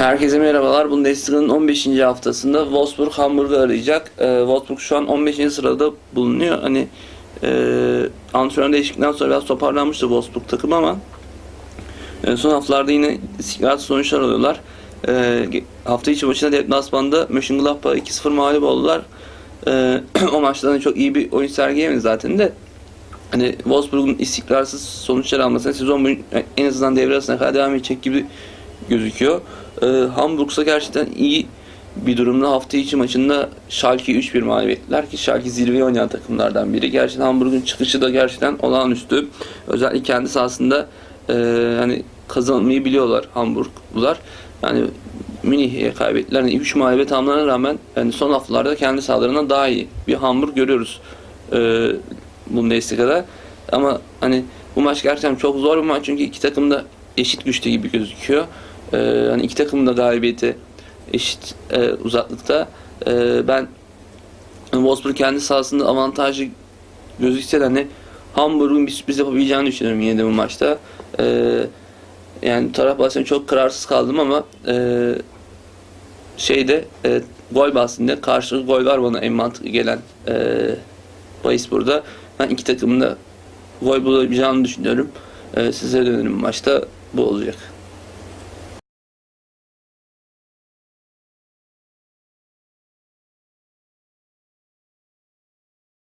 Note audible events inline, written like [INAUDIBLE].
Herkese merhabalar. Bundesliga'nın 15. haftasında Wolfsburg Hamburg'u arayacak. Ee, Wolfsburg şu an 15. sırada bulunuyor. Hani e, antrenör değişiklikten sonra biraz toparlanmıştı Wolfsburg takım ama e, son haftalarda yine istikrarsız sonuçlar alıyorlar. E, hafta içi maçında deplasmanda Mönchengladbach'a 2-0 mağlup oldular. E, [CLEARS THROAT] o maçta da çok iyi bir oyun sergileyemedi zaten de hani Wolfsburg'un istikrarsız sonuçlar almasına sezon boyunca en azından devre arasına kadar devam edecek gibi gözüküyor. Ee, Hamburg'sa gerçekten iyi bir durumda. Hafta içi maçında Schalke'yi 3-1 mağlup ettiler ki Schalke zirveye oynayan takımlardan biri. Gerçekten Hamburg'un çıkışı da gerçekten olağanüstü. Özellikle kendi sahasında e, hani kazanmayı biliyorlar Hamburglular. Yani Münih'e kaybettiler. Yani 3 mağlubiyet tamamlarına rağmen yani son haftalarda kendi sahalarından daha iyi bir Hamburg görüyoruz. E, Bundesliga'da. Ama hani bu maç gerçekten çok zor bir maç çünkü iki takım da eşit güçte gibi gözüküyor. Ee, hani iki takım da galibiyeti eşit e, uzaklıkta. Ee, ben Wolfsburg kendi sahasında avantajlı gözükse de hani Hamburg'un bir sürpriz yapabileceğini düşünüyorum yine de bu maçta. Ee, yani taraf bahsinde çok kararsız kaldım ama e, şeyde e, gol bahsinde karşılıklı gol var bana en mantıklı gelen e, bahis burada. Ben iki takımın da gol bulabileceğini düşünüyorum. E, size dönerim maçta bu olacak.